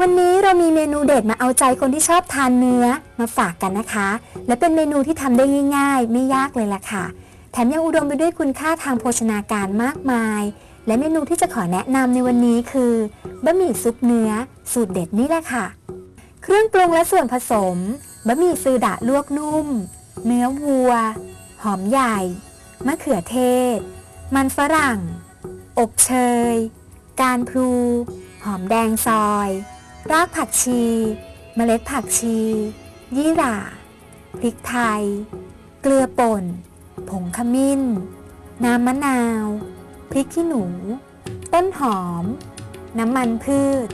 วันนี้เรามีเมนูเด็ดมาเอาใจคนที่ชอบทานเนื้อมาฝากกันนะคะ และเป็นเมนูที่ทำได้ง่ายๆ ไม่ยากเลยล่ะค่ะ แถมยังอุดมไปด้วยคุณค่าทางโภชนาการมากมาย และเมนูที่จะขอแนะนำในวันนี้คือบะหมี่ซุปเนื้อ สูตรเด็ดนี่แหละค่ะ เครื่องปรุงและส่วนผสมบะหมี่ซือดะลวกนุ่ม เนื้อวัว หอมใหญ่ มะเขือเทศ มันฝรั่ง อบเชย การพลู หอมแดงซอย รากผักชี เมล็ดผักชี ยี่หร่า พริกไทย เกลือป่น ผงขมิ้น น้ำมะนาว พริกขี้หนู ต้นหอม น้ำมันพืช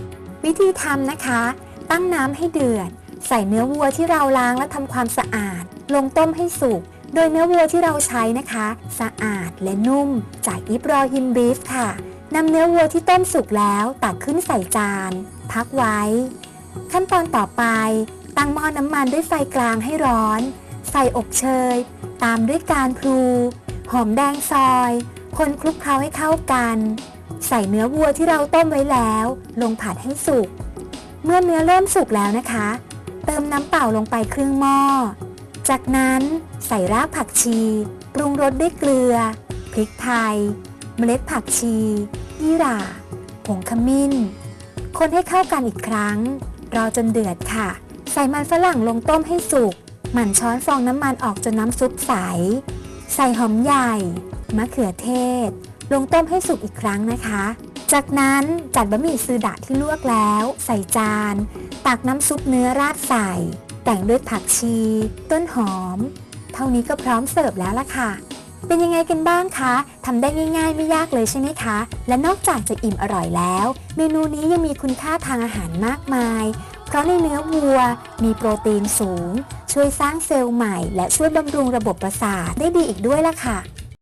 วิธีทำนะคะ ตั้งน้ำให้เดือด ใส่เนื้อวัวที่เราล้างและทำความสะอาด ลงต้มให้สุกโดยเนื้อวัวที่เราใช้นะคะ สะอาดและนุ่มจากอิบรอฮิมบีฟค่ะ นำเนื้อวัวที่ต้มสุกแล้วตักขึ้นใส่จาน พักไว้ ขั้นตอนต่อไป ตั้งหม้อน้ำมันด้วยไฟกลางให้ร้อน ใส่อบเชย ตามด้วยการพลู หอมแดงซอย คนคลุกเคล้าให้เข้ากัน ใส่เนื้อวัวที่เราต้มไว้แล้ว ลงผัดให้สุก เมื่อเนื้อเริ่มสุกแล้วนะคะ เติมน้ำเปล่าลงไปครึ่งหม้อ จากนั้นใส่รากผักชี ปรุงรสด้วยเกลือ พริกไทย เมล็ดผักชียี่หร่า ผงขมิ้น คนให้เข้ากันอีกครั้ง รอจนเดือดค่ะ ใส่มันฝรั่งลงต้มให้สุก หมั่นช้อนฟองน้ำมันออกจนน้ำซุปใส ใส่หอมใหญ่ มะเขือเทศ ลงต้มให้สุกอีกครั้งนะคะ จากนั้นจัดบะหมี่ซือดะที่ลวกแล้ว ใส่จาน ตักน้ำซุปเนื้อราดใส่ แต่งด้วยผักชี ต้นหอม เท่านี้ก็พร้อมเสิร์ฟแล้วล่ะค่ะ เป็นยังไงกันบ้างคะทำได้ง่ายๆ ไม่ยากเลยใช่ไหมคะ และนอกจากจะอิ่มอร่อยแล้ว เมนูนี้ยังมีคุณค่าทางอาหารมากมาย เพราะในเนื้อวัว มีโปรตีนสูง ช่วยสร้างเซลล์ใหม่ และช่วยบำรุงระบบประสาทได้ดีอีกด้วยล่ะค่ะ